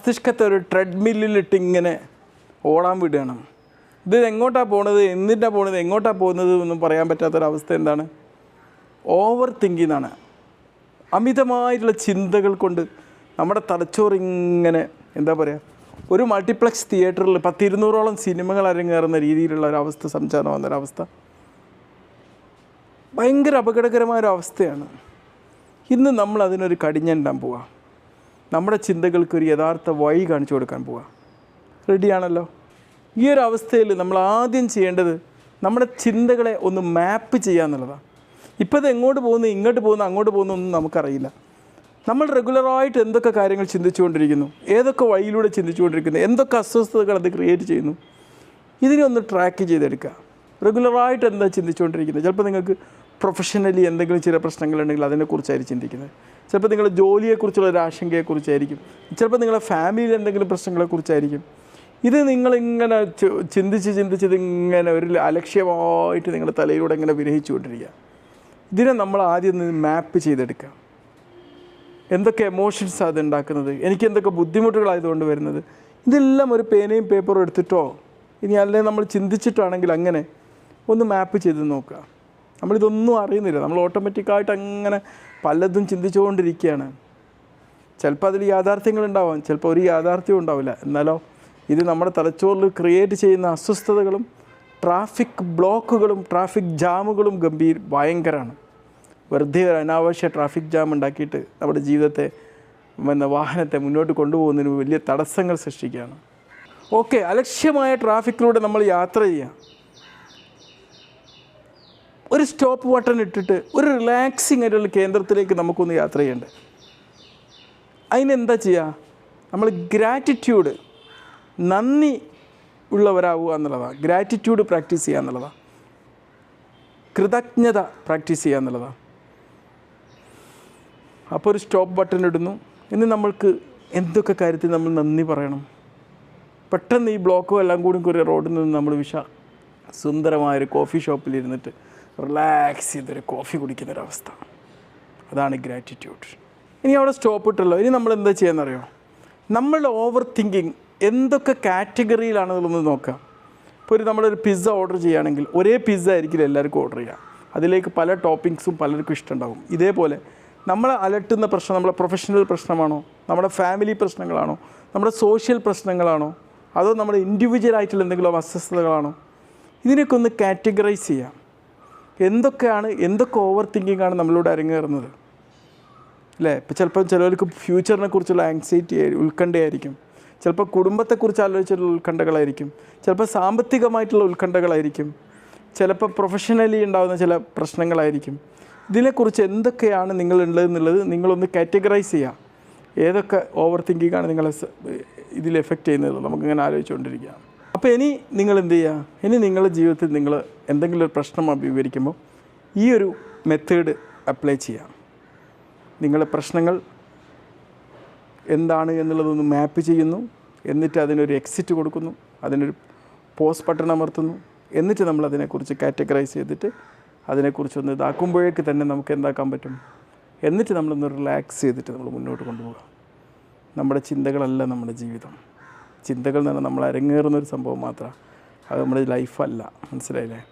മസ്തിഷ്കത്തെ ഒരു ട്രെഡ്മില്ലിലിട്ട് ഇങ്ങനെ ഓടാൻ വിടുകയാണ്. ഇത് എങ്ങോട്ടാണ് പോണത്? എന്തിനാണ് പോണത്? എങ്ങോട്ടാണ് പോകുന്നത് എന്നും പറയാൻ പറ്റാത്തൊരവസ്ഥ എന്താണ്? ഓവർ തിങ്കിങ് ആണ് അമിതമായിട്ടുള്ള ചിന്തകൾ കൊണ്ട് നമ്മുടെ തലച്ചോറ് ഇങ്ങനെ എന്താ പറയുക ഒരു മൾട്ടിപ്ലക്സ് തിയേറ്ററിൽ പത്തിരുന്നൂറോളം സിനിമകൾ അരങ്ങേറുന്ന രീതിയിലുള്ള ഒരവസ്ഥ സംചാരം വന്നൊരവസ്ഥ ഭയങ്കര അപകടകരമായ ഒരു അവസ്ഥയാണ്. ഇന്ന് നമ്മൾ അതിനൊരു കടിഞ്ഞണ്ടാൻ പോവാം. നമ്മുടെ ചിന്തകൾക്ക് ഒരു യഥാർത്ഥ വഴി കാണിച്ചു കൊടുക്കാൻ പോവാം. റെഡിയാണല്ലോ? ഈ ഒരു അവസ്ഥയിൽ നമ്മൾ ആദ്യം ചെയ്യേണ്ടത് നമ്മുടെ ചിന്തകളെ ഒന്ന് മാപ്പ് ചെയ്യുക എന്നുള്ളതാണ് ഇപ്പോൾ ഇത് എങ്ങോട്ട് പോകുന്നു ഇങ്ങോട്ട് പോകുന്നു അങ്ങോട്ട് പോകുന്നു ഒന്നും നമുക്കറിയില്ല. നമ്മൾ റെഗുലറായിട്ട് എന്തൊക്കെ കാര്യങ്ങൾ ചിന്തിച്ചുകൊണ്ടിരിക്കുന്നു ഏതൊക്കെ വഴിയിലൂടെ ചിന്തിച്ചുകൊണ്ടിരിക്കുന്നു എന്തൊക്കെ അസ്വസ്ഥതകൾ അത് ക്രിയേറ്റ് ചെയ്യുന്നു ഇതിനെ ഒന്ന് ട്രാക്ക് ചെയ്തെടുക്കുക. റെഗുലറായിട്ട് എന്താ ചിന്തിച്ചുകൊണ്ടിരിക്കുന്നത്? ചിലപ്പോൾ നിങ്ങൾക്ക് പ്രൊഫഷണലി എന്തെങ്കിലും ചില പ്രശ്നങ്ങളുണ്ടെങ്കിൽ അതിനെക്കുറിച്ചായിരിക്കും ചിന്തിക്കുന്നത്. ചിലപ്പോൾ നിങ്ങളുടെ ജോലിയെക്കുറിച്ചുള്ള ഒരു ആശങ്കയെക്കുറിച്ചായിരിക്കും. ചിലപ്പോൾ നിങ്ങളുടെ ഫാമിലിയിൽ എന്തെങ്കിലും പ്രശ്നങ്ങളെക്കുറിച്ചായിരിക്കും. ഇത് നിങ്ങളിങ്ങനെ ചിന്തിച്ച് ചിന്തിച്ച് ഇതിങ്ങനെ ഒരു അലക്ഷ്യമായിട്ട് നിങ്ങളുടെ തലയിലൂടെ ഇങ്ങനെ വിരഹിച്ചുകൊണ്ടിരിക്കുക. ഇതിനെ നമ്മൾ ആദ്യം മാപ്പ് ചെയ്തെടുക്കുക. എന്തൊക്കെ എമോഷൻസ് അത് ഉണ്ടാക്കുന്നത്? എനിക്ക് എന്തൊക്കെ ബുദ്ധിമുട്ടുകളായതുകൊണ്ട് വരുന്നത്? ഇതെല്ലാം ഒരു പേനയും പേപ്പറും എടുത്തിട്ടോ? ഇനി അല്ലെങ്കിൽ നമ്മൾ ചിന്തിച്ചിട്ടാണെങ്കിൽ അങ്ങനെ ഒന്ന് മാപ്പ് ചെയ്ത് നോക്കുക. നമ്മളിതൊന്നും അറിയുന്നില്ല. നമ്മൾ ഓട്ടോമാറ്റിക്കായിട്ട് അങ്ങനെ പലതും ചിന്തിച്ചുകൊണ്ടിരിക്കുകയാണ്. ചിലപ്പോൾ അതിൽ യാഥാർത്ഥ്യങ്ങൾ ഉണ്ടാവാം ചിലപ്പോൾ ഒരു യാഥാർത്ഥ്യവും ഉണ്ടാവില്ല. എന്നാലോ ഇത് നമ്മുടെ തലച്ചോറിൽ ക്രിയേറ്റ് ചെയ്യുന്ന അസ്വസ്ഥതകളും ട്രാഫിക് ബ്ലോക്കുകളും ട്രാഫിക് ജാമുകളും ഗംഭീർ ഭയങ്കരമാണ് വെറുതെ ഒരു അനാവശ്യ ട്രാഫിക് ജാം ഉണ്ടാക്കിയിട്ട് നമ്മുടെ ജീവിതത്തെ എന്ന വാഹനത്തെ മുന്നോട്ട് കൊണ്ടുപോകുന്നതിന് വലിയ തടസ്സങ്ങൾ സൃഷ്ടിക്കുകയാണ്. ഓക്കെ അലക്ഷ്യമായ ട്രാഫിക്കിലൂടെ നമ്മൾ യാത്ര ചെയ്യാം. ഒരു സ്റ്റോപ്പ് ബട്ടൺ ഇട്ടിട്ട് ഒരു റിലാക്സിങ് ആയിട്ടുള്ള കേന്ദ്രത്തിലേക്ക് നമുക്കൊന്ന് യാത്ര ചെയ്യേണ്ട? അതിനെന്താ ചെയ്യുക നമ്മൾ ഗ്രാറ്റിറ്റ്യൂഡ് നന്ദി ഉള്ളവരാവുക എന്നുള്ളതാണ് ഗ്രാറ്റിറ്റ്യൂഡ് പ്രാക്ടീസ് ചെയ്യുക എന്നുള്ളതാണ് കൃതജ്ഞത പ്രാക്ടീസ് ചെയ്യുക എന്നുള്ളതാണ് അപ്പോൾ ഒരു സ്റ്റോപ്പ് ബട്ടൺ ഇടുന്നു. ഇനി നമ്മൾക്ക് എന്തൊക്കെ കാര്യത്തിൽ നമ്മൾ നന്ദി പറയണം? പെട്ടെന്ന് ഈ ബ്ലോക്കോ എല്ലാം കൂടി ഒരു റോഡിൽ നിന്ന് നമ്മൾ വിഷ സുന്ദരമായൊരു കോഫി ഷോപ്പിൽ ഇരുന്നിട്ട് റിലാക്സ് ചെയ്തൊരു കോഫി കുടിക്കുന്നൊരവസ്ഥ. അതാണ് ഗ്രാറ്റിറ്റ്യൂഡ് ഇനി അവിടെ സ്റ്റോപ്പ് ഇട്ടല്ലോ. ഇനി നമ്മൾ എന്താ ചെയ്യുന്നറിയോ? നമ്മളുടെ ഓവർ തിങ്കിങ് എന്തൊക്കെ കാറ്റഗറിയിലാണെന്നുള്ളത് നോക്കാം ഇപ്പോൾ ഒരു നമ്മളൊരു പിസ്സ ഓർഡർ ചെയ്യുകയാണെങ്കിൽ ഒരേ പിസ്സ ആയിരിക്കില്ല എല്ലാവർക്കും ഓർഡർ ചെയ്യുക. അതിലേക്ക് പല ടോപ്പിങ്സും പലർക്കും ഇഷ്ടമുണ്ടാകും ഇതേപോലെ നമ്മളെ അലട്ടുന്ന പ്രശ്നം നമ്മളെ പ്രൊഫഷണൽ പ്രശ്നമാണോ? നമ്മുടെ ഫാമിലി പ്രശ്നങ്ങളാണോ? നമ്മുടെ സോഷ്യൽ പ്രശ്നങ്ങളാണോ? അതോ നമ്മുടെ ഇൻഡിവിജ്വൽ ആയിട്ടുള്ള എന്തെങ്കിലും അസ്വസ്ഥതകളാണോ? ഇതിനൊക്കെ ഒന്ന് കാറ്റഗറൈസ് ചെയ്യാം എന്തൊക്കെയാണ് എന്തൊക്കെ ഓവർ തിങ്കിങ് ആണ് നമ്മളിവിടെ അരങ്ങേറുന്നത്? അല്ലേ? ഇപ്പം ചിലപ്പോൾ ചിലവർക്ക് ഫ്യൂച്ചറിനെ കുറിച്ചുള്ള ആങ്സൈറ്റി ഉത്കണ്ഠയായിരിക്കും. ചിലപ്പോൾ കുടുംബത്തെക്കുറിച്ച് ആലോചിച്ചിട്ടുള്ള ഉത്കണ്ഠകളായിരിക്കും. ചിലപ്പോൾ സാമ്പത്തികമായിട്ടുള്ള ഉത്കണ്ഠകളായിരിക്കും. ചിലപ്പോൾ പ്രൊഫഷണലി ഉണ്ടാകുന്ന ചില പ്രശ്നങ്ങളായിരിക്കും. ഇതിനെക്കുറിച്ച് എന്തൊക്കെയാണ് നിങ്ങളുള്ളതെന്നുള്ളത് നിങ്ങളൊന്ന് കാറ്റഗറൈസ് ചെയ്യുക ഏതൊക്കെ ഓവർ തിങ്കിങ് ആണ് നിങ്ങളെ ഇതിൽ എഫക്റ്റ് ചെയ്യുന്നത്? നമുക്കിങ്ങനെ ആലോചിച്ചുകൊണ്ടിരിക്കുക അപ്പോൾ ഇനി നിങ്ങൾ എന്ത് ചെയ്യുക ഇനി നിങ്ങളുടെ ജീവിതത്തിൽ നിങ്ങൾ എന്തെങ്കിലും ഒരു പ്രശ്നം അഭിമുഖീകരിക്കുമ്പോൾ ഈ ഒരു മെത്തേഡ് അപ്ലൈ ചെയ്യാം. നിങ്ങളുടെ പ്രശ്നങ്ങൾ എന്താണ് എന്നുള്ളതൊന്ന് മാപ്പ് ചെയ്യുന്നു. എന്നിട്ട് അതിനൊരു എക്സിറ്റ് കൊടുക്കുന്നു. അതിനൊരു പോസ്റ്റ് ബട്ടൺ അമർത്തുന്നു. എന്നിട്ട് നമ്മൾ അതിനെക്കുറിച്ച് കാറ്റഗറൈസ് ചെയ്തിട്ട് അതിനെക്കുറിച്ചൊന്ന് ഇതാക്കുമ്പോഴേക്ക് തന്നെ നമുക്ക് എന്താക്കാൻ പറ്റും? എന്നിട്ട് നമ്മളൊന്ന് റിലാക്സ് ചെയ്തിട്ട് നമ്മൾ മുന്നോട്ട് കൊണ്ടുപോകാം. നമ്മുടെ ചിന്തകളല്ല നമ്മുടെ ജീവിതം. ചിന്തകൾ എന്ന് പറഞ്ഞാൽ നമ്മൾ അരങ്ങേറുന്ന ഒരു സംഭവം മാത്രമാണ്. അത് നമ്മുടെ ലൈഫല്ല മനസ്സിലായില്ലേ?